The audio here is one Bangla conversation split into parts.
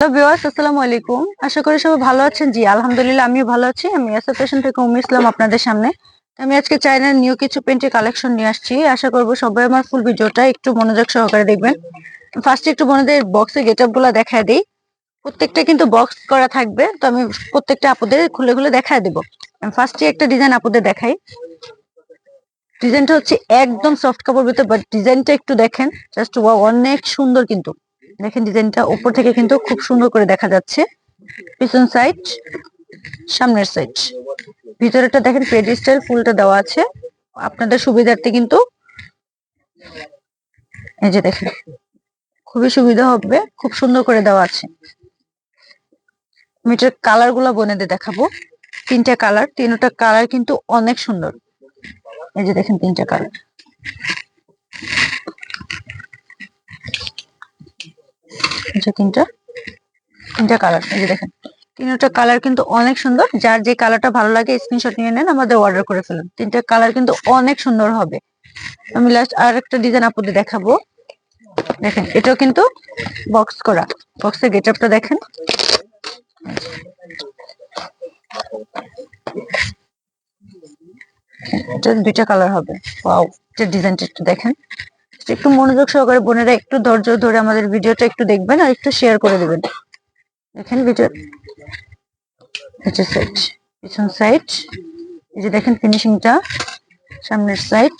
হ্যালো ভিউয়ার্স, আসসালামু আলাইকুম। আশা করি সবাই ভালো আছেন। জি, আলহামদুলিল্লাহ, আমিও ভালো আছি। আমি অ্যাসোসিয়েশন থেকে উম ইসলাম আপনাদের সামনে। আমি আজকে চাইনার নিউ কিছু পেন্টের কালেকশন নিয়ে আসছি। আশা করব সবাই আমার ফুল ভিডিওটা একটু মনোযোগ সহকারে দেখবেন। ফার্স্টে একটু বোনদের বক্সে গেট আপগুলা দেখায় দিই। প্রত্যেকটা কিন্তু বক্স করা থাকবে। তো আমি প্রত্যেকটা আপুদের খুলে খুলে দেখায় দেবো। ফার্স্টে একটা ডিজাইন আপুদের দেখাই। ডিজাইনটা হচ্ছে একদম সফট কাপড় ভিতরে বাট ডিজাইনটা একটু দেখেন। জাস্ট অনেক সুন্দর কিন্তু। দেখেন ডিজাইনটা উপর থেকে কিন্তু খুব সুন্দর করে দেখা যাচ্ছে। পিছন সাইড সামনের সাইড ভিতরেটা দেখেন পেডি স্টাইল ফুলটা দেওয়া আছে। আপনাদের সুবিধার্থে কিন্তু এই যে দেখেন, খুবই সুবিধা হবে, খুব সুন্দর করে দেওয়া আছে। আমি এটার কালারগুলা বনেদের দেখাবো। তিনটা কালার তিনটা কালার কিন্তু অনেক সুন্দর। এই যে দেখেন তিনটা কালার এই তিনটা তিনটা কালার এই যে দেখেন। তিনটা কালার কিন্তু অনেক সুন্দর। যার যে কালারটা ভালো লাগে স্ক্রিনশট নিয়ে নেন, আমাদের অর্ডার করে ফেলুন। তিনটা কালার কিন্তু অনেক সুন্দর হবে। আমি লাস্ট আর একটা ডিজাইন আপনাদের দেখাবো। দেখেন, এটাও কিন্তু বক্স করা। বক্সের গেট আপটা দেখেন। দুইটা কালার হবে। ডিজাইনটা একটু দেখেন। একটু মনোযোগ সহকারে বোনেরা একটু ধৈর্য ধরে আমাদের ভিডিওটা একটু দেখবেন আর একটু শেয়ার করে দেবেন। দেখেন ভিডিও সাইড পিছন সাইড এই যে দেখেন ফিনিশিংটা সামনের সাইড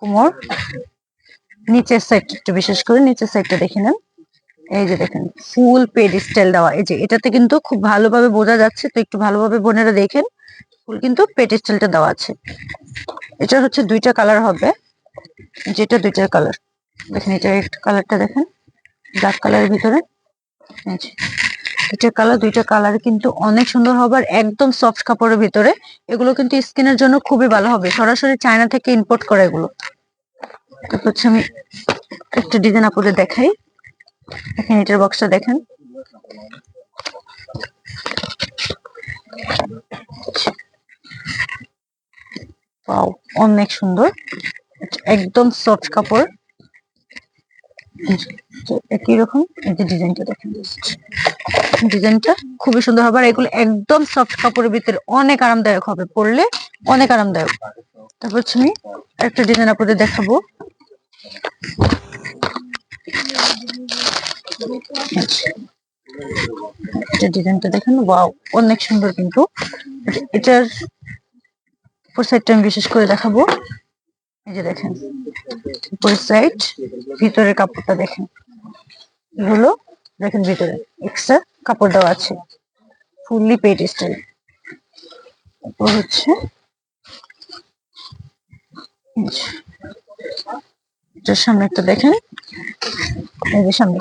কোমর, নিচের সাইড একটু বিশেষ করে নিচের সাইডটা দেখে নেন। এই যে দেখেন ফুল পেড স্টাইল দেওয়া, এই যে এটাতে কিন্তু খুব ভালোভাবে বোঝা যাচ্ছে, তো একটু ভালোভাবে বোনেরা দেখেন ফুল কিন্তু পেড স্টাইলটা দেওয়া আছে। এটা হচ্ছে দুইটা কালার হবে। যেটা দুইটার কালার দেখেন এটা কালারটা দেখেন ডার্ক কালারের ভিতরে। দুইটা কালার দুইটা কালার কিন্তু অনেক সুন্দর হবে আর একদম সফট কাপড়ের ভিতরে। এগুলো কিন্তু স্কিনের জন্য খুবই ভালো হবে। সরাসরি চায়না থেকে ইম্পোর্ট করা এগুলো। তারপর হচ্ছে আমি একটা ডিজাইন আপনাদের দেখাই। দেখেন, এটার বক্সটা দেখেন। অনেক সুন্দর। একদম সফট কাপড়। একই রকম, এই ডিজাইনটা দেখেন। ডিজাইনটা খুবই সুন্দর হবে, আর এগুলো একদম সফট কাপড়ের ভিতরে অনেক আরামদায়ক হবে, পরলে অনেক আরামদায়ক। তারপর হচ্ছে একটা ডিজাইন আপনাদের দেখাবো। এটা ডিজাইনটা দেখেন, ওয়াও, অনেক সুন্দর কিন্তু। এটা- এটার সাইডটা আমি বিশেষ করে দেখাবো। এই যে দেখেন, উপরের সাইড ভিতরের কাপড়টা দেখেন। এগুলো দেখেন ভিতরে এক্সট্রা কাপড় দেওয়া আছে ফুললি পেট স্টাইল তারপর হচ্ছে সামনে একটা দেখেন, এই যে সামনে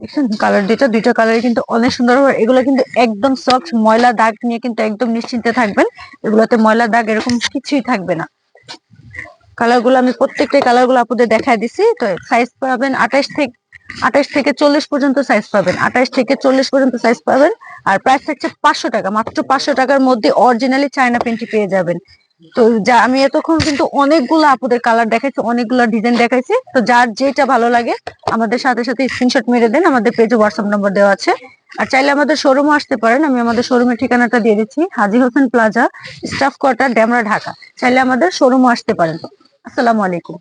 দেখছেন কালার দুইটা দুইটা কালার কিন্তু অনেক সুন্দর এগুলো কিন্তু একদম সফট ময়লা দাগ নিয়ে কিন্তু একদম নিশ্চিন্তে থাকবেন। এগুলোতে ময়লা দাগ এরকম কিছুই থাকবে না। কালারগুলো আমি প্রত্যেকটা কালারগুলো আপনাদের দেখায় দিছি। তো সাইজ পাবেন আঠাশ থেকে আঠাশ থেকে চল্লিশ পর্যন্ত সাইজ পাবেন। আঠাশ থেকে চল্লিশ পর্যন্ত সাইজ পাবেন। আর প্রাইস থাকছে পাঁচশো টাকা, মাত্র পাঁচশো টাকার মধ্যে অরিজিনালি চায়না পেন্টি পেয়ে যাবেন। তো যা, আমি এতক্ষণ কিন্তু অনেকগুলো আপুদের কালার দেখাইছি, অনেকগুলো ডিজাইন দেখাইছি। তো যার যেটা ভালো লাগে, আমাদের সাথে সাথে স্ক্রিনশট মেরে দেন, আমাদের পেজে হোয়াটসঅ্যাপ নম্বর দেওয়া আছে। আর চাইলে আমাদের শোরুমে আসতে পারেন, আমি আমাদের শোরুমের ঠিকানাটা দিয়ে দিচ্ছি, Haji Hossain plaza staff quarter Demra Dhaka. চাইলে আমাদের শোরুমে আসতে পারেন। আসসালামু আলাইকুম।